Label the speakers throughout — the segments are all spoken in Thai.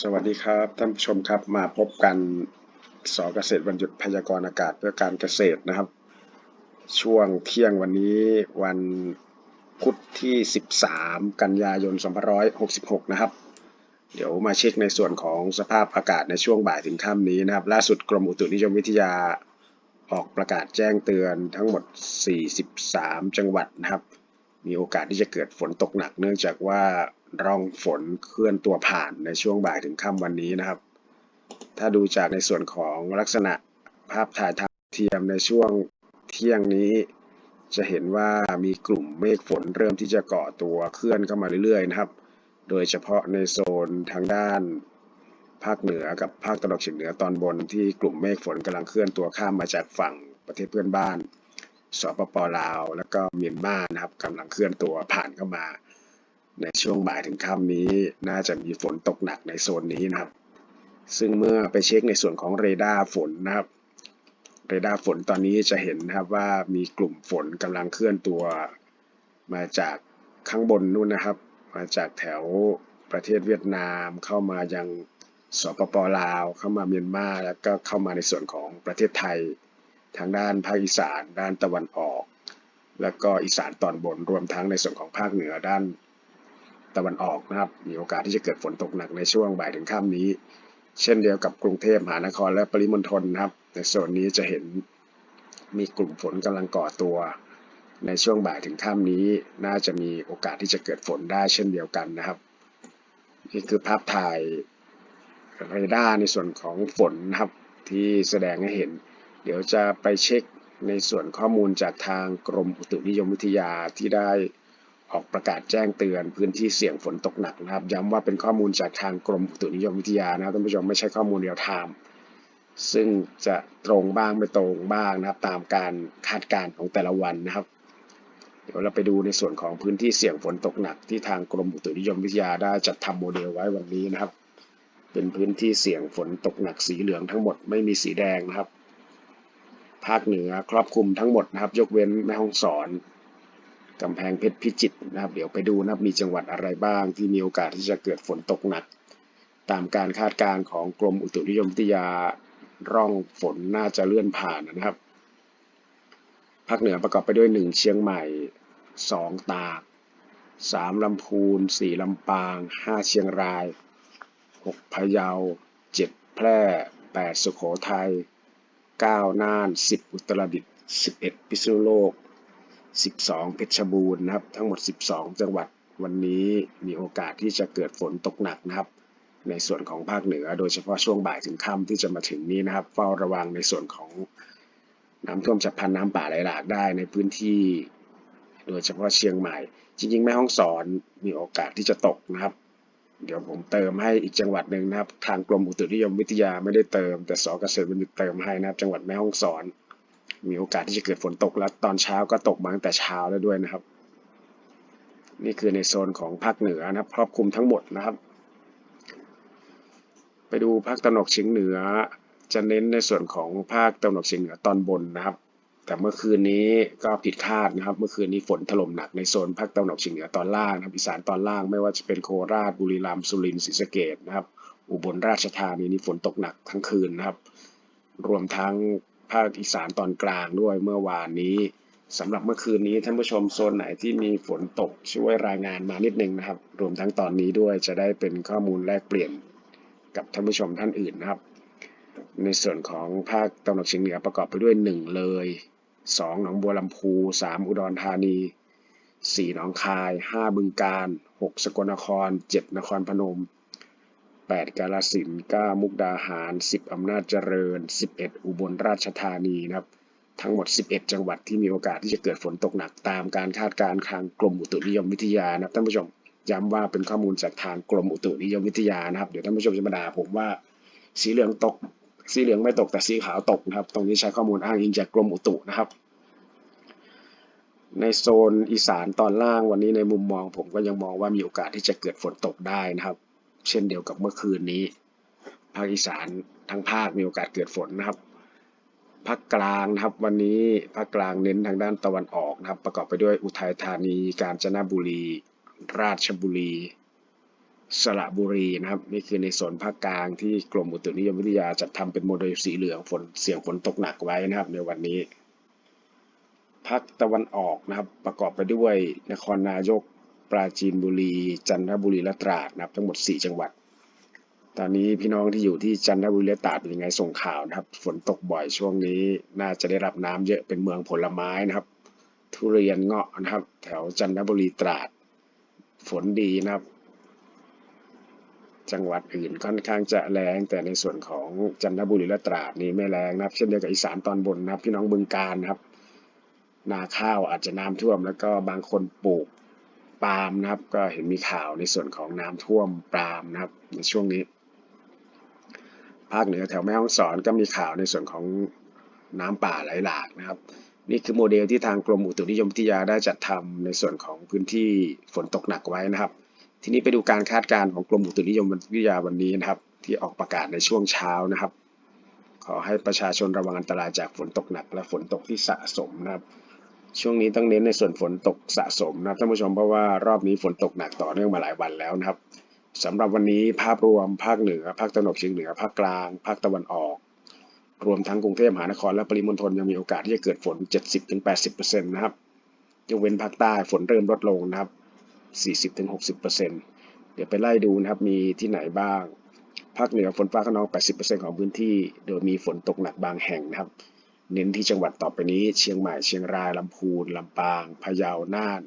Speaker 1: สวัสดีครับท่านผู้ชมครับมาพบกันสอเกษตรวันหยุดพยากรณ์อากาศเพื่อการเกษตรนะครับ ช่วงเที่ยงวันนี้วันพุธที่ 13 กันยายน 2566 นะครับ เดี๋ยวมาเช็คในส่วนของสภาพอากาศในช่วงบ่ายถึงค่ำนี้นะครับ ล่าสุดกรมอุตุนิยมวิทยาออกประกาศแจ้งเตือนทั้งหมด 43 จังหวัดนะครับ มีโอกาสที่จะเกิดฝนตกหนักเนื่องจากว่า ร่องฝนเคลื่อนตัวผ่านในช่วงบ่ายถึงค่ำวันนี้นะครับ ถ้าดูจากในส่วนของลักษณะภาพถ่ายทางเทียมในช่วงเที่ยงนี้ จะเห็นว่ามีกลุ่มเมฆฝนเริ่มที่จะเก่อตัวเคลื่อนเข้ามาเรื่อยๆนะครับ โดยเฉพาะในโซนทางด้านภาคเหนือกับภาคตะวันออกเฉียงเหนือตอนบนที่กลุ่มเมฆฝนกำลังเคลื่อนตัวข้ามมาจากฝั่งประเทศเพื่อนบ้าน สปปลาว แล้วก็เมียนมานะครับกำลังเคลื่อนตัวผ่านเข้ามา ในช่วงบ่ายถึงค่ำนี้ น่าจะมีฝนตกหนักในโซนนี้นะครับ ซึ่งเมื่อไปเช็คในส่วนของเรดาร์ฝนนะครับเรดาร์ฝนตอนนี้จะเห็นนะครับว่ามีกลุ่มฝนกำลังเคลื่อนตัว มาจากข้างบนนู่นนะครับ มาจากแถวประเทศเวียดนามเข้ามายังสปปลาว เข้ามาเมียนมาแล้วก็เข้ามาในส่วนของประเทศไทย ทางด้านภาคอีสาน ด้านตะวันออก แล้วก็อีสานตอนบนรวมทั้งในส่วนของภาคเหนือด้าน ตะวันออกนะครับ มีโอกาสที่จะเกิดฝนตกหนักในช่วงบ่ายถึงค่ำนี้ เช่นเดียวกับกรุงเทพมหานครและปริมณฑลนะครับ ในโซนนี้จะเห็นมีกลุ่มฝนกำลังก่อตัว ในช่วงบ่ายถึงค่ำนี้ น่าจะมีโอกาสที่จะเกิดฝนได้เช่นเดียวกันนะครับนี่คือภาพถ่ายเรดาร์ในส่วนของฝนนะครับที่แสดงให้เห็น เดี๋ยวจะไปเช็คในส่วนข้อมูลจากทางกรมอุตุนิยมวิทยาที่ได้ ออกประกาศแจ้งเตือนพื้นที่เสี่ยงฝนตกหนักนะครับ ย้ำว่าเป็นข้อมูลจากทางกรมอุตุนิยมวิทยานะครับท่านผู้ชมไม่ใช่ข้อมูลเรียลไทม์ซึ่งจะตรงบ้างไม่ตรงบ้างนะครับ ตามการคาดการณ์ของแต่ละวันนะครับ เดี๋ยวเราไปดูในส่วนของพื้นที่เสี่ยงฝนตกหนัก ที่ทางกรมอุตุนิยมวิทยาได้จัดทำโมเดลไว้วันนี้นะครับ เป็นพื้นที่เสี่ยงฝนตกหนักสีเหลืองทั้งหมดไม่มีสีแดงนะครับ ภาคเหนือครอบคลุมทั้งหมดนะครับ ยกเว้นแม่ฮ่องสอน กำแพงเพชรพิจิตรนะครับ เดี๋ยวไปดูนะครับมีจังหวัดอะไรบ้างที่มีโอกาสที่จะเกิดฝนตกหนัก ตามการคาดการณ์ของกรมอุตุนิยมวิทยาร่องฝนน่าจะเลื่อนผ่านนะครับภาคเหนือประกอบไปด้วย 1 เชียงใหม่ 2 ตาก 3 ลำพูน 4 ลำปาง 5 เชียงราย 6 พะเยา 7 แพร่ 8 สุโขทัย 9 น่าน 10 อุตรดิตถ์11 พิษณุโลก 12เพชรบูรณ์นะครับ ทั้งหมด 12 จังหวัดวันนี้มีโอกาสที่จะเกิดฝนตกหนักนะครับ ในส่วนของภาคเหนือ โดยเฉพาะช่วงบ่ายถึงค่ำที่จะมาถึงนี้นะครับ เฝ้าระวังในส่วนของน้ำท่วมฉับพลันน้ำป่าไหลหลากได้ในพื้นที่ โดยเฉพาะเชียงใหม่ จริงๆแม่ฮ่องสอนมีโอกาสที่จะตกนะครับ เดี๋ยวผมเติมให้อีกจังหวัดหนึ่งนะครับ ทางกรมอุตุนิยมวิทยาไม่ได้เติม แต่สเกษตรบัณฑิตเติมให้นะครับ จังหวัดแม่ฮ่องสอน มีโอกาสที่จะเกิดฝนตกแล้วตอนเช้าก็ตกมาตั้งแต่เช้าแล้วด้วยนะครับ นี่คือในโซนของภาคเหนือนะครับ ครอบคลุมทั้งหมดนะครับ ไปดูภาคตะวันออกเฉียงเหนือ จะเน้นในส่วนของภาคตะวันออกเฉียงเหนือตอนบนนะครับ แต่เมื่อคืนนี้ก็ผิดคาดนะครับ เมื่อคืนนี้ฝนถล่มหนักในโซนภาคตะวันออกเฉียงเหนือตอนล่างนะครับอีสานตอนล่างไม่ว่าจะเป็นโคราชบุรีรัมย์สุรินทร์ศรีสะเกษนะครับ อุบลราชธานีนี่ฝนตกหนักทั้งคืนนะครับ รวมทั้ง ภาคอีสานตอนกลางด้วยเมื่อวานนี้สำหรับเมื่อคืนนี้ท่านผู้ชมโซนไหนที่มีฝนตกช่วยรายงานมานิดนึงนะครับ รวมทั้งตอนนี้ด้วยจะได้เป็นข้อมูลแลกเปลี่ยนกับท่านผู้ชมท่านอื่นนะครับ ในส่วนของภาคตะวันออกเฉียงเหนือประกอบไปด้วย 1 เลย 2 หนองบัวลำพู 3 อุดรธานี 4 หนองคาย 5 บึงกาฬ6สกลนคร 7 นครพนม 8 กาฬสิน9มุกดาหาร 10 อำนาจเจริญ 11 อุบลราชธานีนะครับทั้งหมด 11 จังหวัดที่มีโอกาสที่จะเกิดฝนตกหนักตามการคาดการณ์ทางกรมอุตุนิยมวิทยานะครับท่านผู้ชมย้ำว่าเป็นข้อมูลจากทางกรมอุตุนิยมวิทยานะครับเดี๋ยวท่านผู้ชมจะมาด่าผมว่าสีเหลืองตก สีเหลืองไม่ตกแต่สีขาวตกนะครับตรงนี้ใช้ข้อมูลอ้างอิงจากกรมอุตุนะครับ ในโซนอีสานตอนล่างวันนี้ในมุมมองผมก็ยังมองว่ามีโอกาสที่จะเกิดฝนตกได้นะครับ เช่นเดียวกับเมื่อคืนนี้ ภาคอีสานทั้งภาคมีโอกาสเกิดฝนนะครับภาคกลางนะครับวันนี้ภาคกลางเน้นทางด้านตะวันออกนะครับ ประกอบไปด้วยอุทัยธานี กาญจนบุรี ราชบุรี สระบุรีนะครับนี่คือในส่วนภาคกลางที่กรมอุตุนิยมวิทยาจัดทำเป็นโมเดลสีเหลืองฝนเสี่ยงฝนตกหนักไว้นะครับ ในวันนี้ภาคตะวันออกนะครับ ประกอบไปด้วยนครนายก ปราจีนบุรี จันทบุรีและตราดนะครับ ทั้งหมด 4 จังหวัด ตอนนี้พี่น้องที่อยู่ที่จันทบุรีและตราดเป็นยังไงส่งข่าวนะครับ ฝนตกบ่อยช่วงนี้ น่าจะได้รับน้ำเยอะเป็นเมืองผลไม้นะครับ ทุเรียนเงาะนะครับ แถวจันทบุรีตราด ฝนดีนะครับ จังหวัดอื่นค่อนข้างจะแรงแต่ในส่วนของจันทบุรีและตราดนี่ไม่แรงนะครับ เช่นเดียวกับอีสานตอนบนนะครับ พี่น้องบึงการนะครับ นาข้าวอาจจะน้ำท่วมแล้วก็บางคนปลูก ปาล์มนะครับ ก็เห็นมีข่าวในส่วนของน้ำท่วมปาล์มนะครับ ในช่วงนี้ ภาคเหนือแถวแม่ฮ่องสอนก็มีข่าวในส่วนของน้ำป่าไหลหลากนะครับ นี่คือโมเดลที่ทางกรมอุตุนิยมวิทยาได้จัดทำในส่วนของพื้นที่ฝนตกหนักไว้นะครับ ทีนี้ไปดูการคาดการณ์ของกรมอุตุนิยมวิทยาวันนี้นะครับ ที่ออกประกาศในช่วงเช้านะครับ ขอให้ประชาชนระวังอันตรายจากฝนตกหนัก และฝนตกที่สะสมนะครับ ช่วงนี้ต้องเน้นในส่วนฝนตกสะสมนะครับท่านผู้ชมเพราะว่ารอบนี้ฝนตกหนักต่อเนื่องมาหลายวันแล้วนะครับสำหรับวันนี้ภาพรวมภาคเหนือ ภาคตะวันออกเฉียงเหนือ ภาคกลาง ภาคตะวันออก รวมทั้งกรุงเทพมหานครและปริมณฑลยังมีโอกาสที่จะเกิดฝน 70-80%นะครับยกเว้นภาคใต้ฝนเริ่มลดลงนะครับ 40-60%เดี๋ยวไปไล่ดูนะครับมีที่ไหนบ้าง ภาคเหนือฝนฟ้าขนอง 80%ของพื้นที่ โดยมีฝนตกหนักบางแห่งนะครับ เน้นที่จังหวัดต่อไปนี้ เชียงใหม่ เชียงราย ลำพูน ลำปาง พะเยา น่าน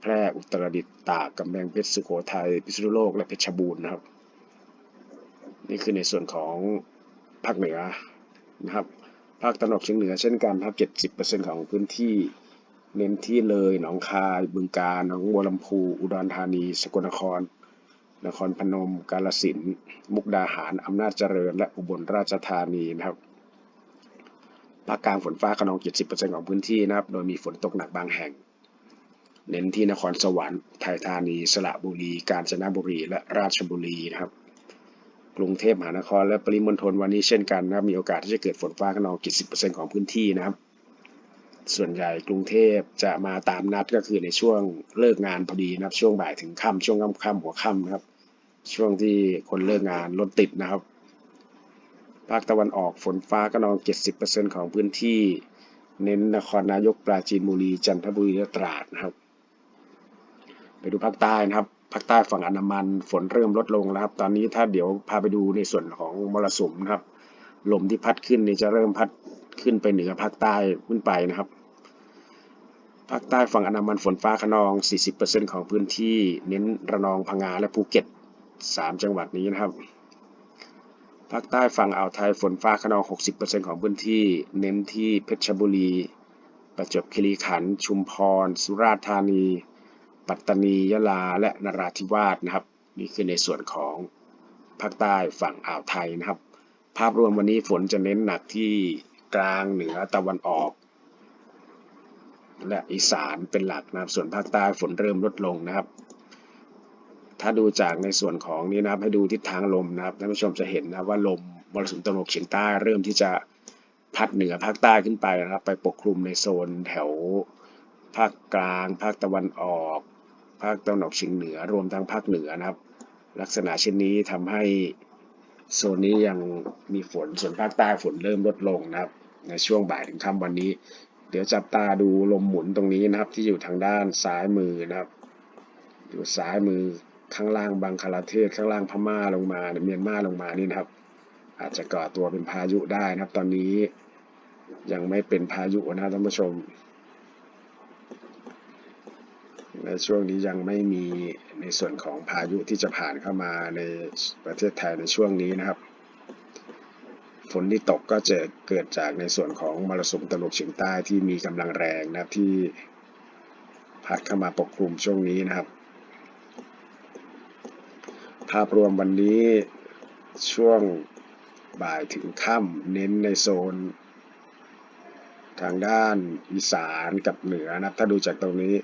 Speaker 1: แพร่ อุตรดิตถ์ ตาก กำแพงเพชร สุโขทัย พิษณุโลก และเพชรบูรณ์นะครับ นี่คือในส่วนของภาคเหนือนะครับ ภาคตะวันออกเฉียงเหนือเช่นกันครับ 70%ของพื้นที่ เน้นที่เลย หนองคาย บึงกาฬ หนองบัวลำพู อุดรธานี สกลนคร นครพนม กาฬสินธุ์ มุกดาหาร อำนาจเจริญ และอุบลราชธานีนะครับ ภาคกลางฝนฟ้าขนอง 70%ของพื้นที่นะครับ โดยมีฝนตกหนักบางแห่ง เน้นที่นครสวรรค์ไทยธานี สระบุรี กาญจนบุรี และราชบุรีนะครับ กรุงเทพมหานครและปริมณฑลวันนี้เช่นกันนะครับ มีโอกาสที่จะเกิดฝนฟ้าขนอง 70%ของพื้นที่นะครับ ส่วนใหญ่กรุงเทพจะมาตามนัดก็คือในช่วงเลิกงานพอดีนะครับ ช่วงบ่ายถึงค่ำช่วงค่ำๆหัวค่ำนะครับ ช่วงที่คนเลิกงานรถติดนะครับ ภาคตะวันออกฝนฟ้าขนอง 70%ของพื้นที่ เน้นนครนายกปราจีนบุรี จันทบุรีและตราดนะครับ ไปดูภาคใต้นะครับ ภาคใต้ฝั่งอันดามันฝนเริ่มลดลงแล้วครับ ตอนนี้ถ้าเดี๋ยวพาไปดูในส่วนของมรสุมนะครับ ลมที่พัดขึ้นนี่จะเริ่มพัดขึ้นไปเหนือภาคใต้ขึ้นไปนะครับ ภาคใต้ฝั่งอันดามันฝนฟ้าขนอง 40%ของพื้นที่ เน้นระนองพังงาและภูเก็ต 3 จังหวัดนี้นะครับ ภาคใต้ฝั่งอ่าวไทยฝนฟ้าขนอง 60%ของพื้นที่ เน้นที่เพชรบุรี ประจวบคีรีขันธ์ชุมพร สุราษฎร์ธานี ปัตตานี ยะลา และนราธิวาสนะครับ นี่คือในส่วนของภาคใต้ฝั่งอ่าวไทยนะครับ ภาพรวมวันนี้ฝนจะเน้นหนักที่กลางเหนือตะวันออก และอีสานเป็นหลักนะครับ ส่วนภาคใต้ฝนเริ่มลดลงนะครับ ถ้าดูจากในส่วนของนี้นะครับให้ดูทิศทางลมนะครับท่านผู้ชมจะเห็นนะว่าลมมรสุมตะวันออกเฉียงใต้เริ่มที่จะพัดเหนือภาคใต้ขึ้นไปนะครับ ไปปกคลุมในโซนแถวภาคกลาง ภาคตะวันออก ภาคตะวันออกเฉียงเหนือรวมทั้งภาคเหนือนะครับ ลักษณะเช่นนี้ทำให้โซนนี้ยังมีฝนส่วนภาคใต้ฝนเริ่มลดลงนะครับ ในช่วงบ่ายถึงค่ำวันนี้ เดี๋ยวจับตาดูลมหมุนตรงนี้นะครับที่อยู่ทางด้านซ้ายมือนะครับ อยู่ซ้ายมือ ข้างล่างบังคลาเทศข้างล่างพม่าลงมาเมียนมาลงมานี่นะครับ อาจจะก่อตัวเป็นพายุได้นะครับ ตอนนี้ยังไม่เป็นพายุนะท่านผู้ชมในช่วงนี้ยังไม่มีในส่วนของพายุที่จะผ่านเข้ามาในประเทศไทยในช่วงนี้นะครับ ฝนที่ตกก็จะเกิดจากในส่วนของมรสุมตะวันกเฉียงใต้ที่มีกำลังแรงนะที่พัดเข้ามาปกคลุมช่วงนี้นะครับ ภาพรวมวันนี้ช่วงบ่ายถึงค่ำเน้นในโซน ทางด้านอีสานกับเหนือนะครับ ถ้าดูจากตรงนี้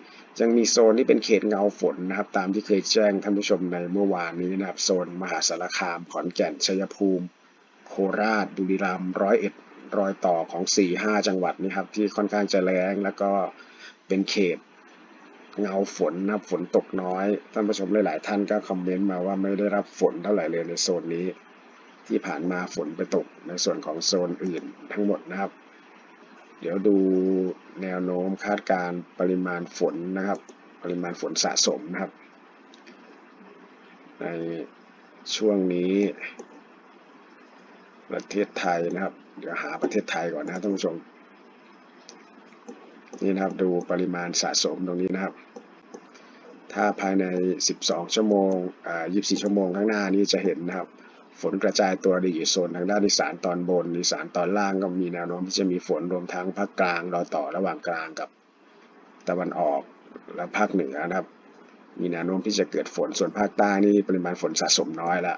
Speaker 1: ยังมีโซนที่เป็นเขตเงาฝนนะครับ ตามที่เคยแจ้งท่านผู้ชมในเมื่อวานนี้นะครับ โซนมหาสารคาม ขอนแก่นชัยภูมิ โคราชบุรีรัมย์ร้อยเอ็ดรอยต่อของ 4-5 จังหวัดนี้ครับ ที่ค่อนข้างจะแรงแล้วก็เป็นเขต เงาฝนนะฝนตกน้อย ท่านผู้ชมหลาย ๆ ท่านก็คอมเมนต์มาว่าไม่ได้รับฝนเท่าไหร่เลยในโซนนี้ ที่ผ่านมาฝนไปตกในส่วนของโซนอื่นทั้งหมดนะครับ เดี๋ยวดูแนวโน้มคาดการณ์ปริมาณฝนนะครับ ปริมาณฝนสะสมนะครับ ในช่วงนี้ ประเทศไทยนะครับ เดี๋ยวหาประเทศไทยก่อนนะท่านผู้ชม นี่นะครับดูปริมาณสะสมตรงนี้นะครับ ถ้าภายใน 12 ชั่วโมงอ่า24 ชั่วโมงข้างหน้านี้จะเห็นนะครับ ฝนกระจายตัวดีอยู่โซนทางด้านอีสานตอนบนอีสานตอนล่างก็มีแนวโน้มที่จะมีฝนรวมทั้งภาคกลางรอยต่อระหว่างกลางกับตะวันออกและภาคเหนือนะครับ มีแนวโน้มที่จะเกิดฝนส่วนภาคใต้นี่ปริมาณฝนสะสมน้อยละ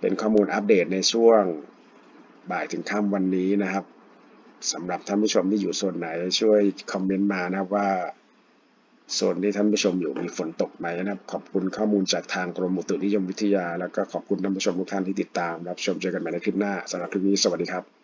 Speaker 1: เป็นข้อมูลอัปเดตในช่วงบ่ายถึงค่ำวันนี้นะครับ สำหรับท่านผู้ชมที่อยู่โซนไหน ช่วยคอมเมนต์มานะครับว่าโซนที่ท่านผู้ชมอยู่มีฝนตกไหมนะครับ ขอบคุณข้อมูลจากทางกรมอุตุนิยมวิทยา แล้วก็ขอบคุณท่านผู้ชมทุกท่านที่ติดตามรับชมเจอกันใหม่ในคลิปหน้าสำหรับคลิปนี้สวัสดีครับ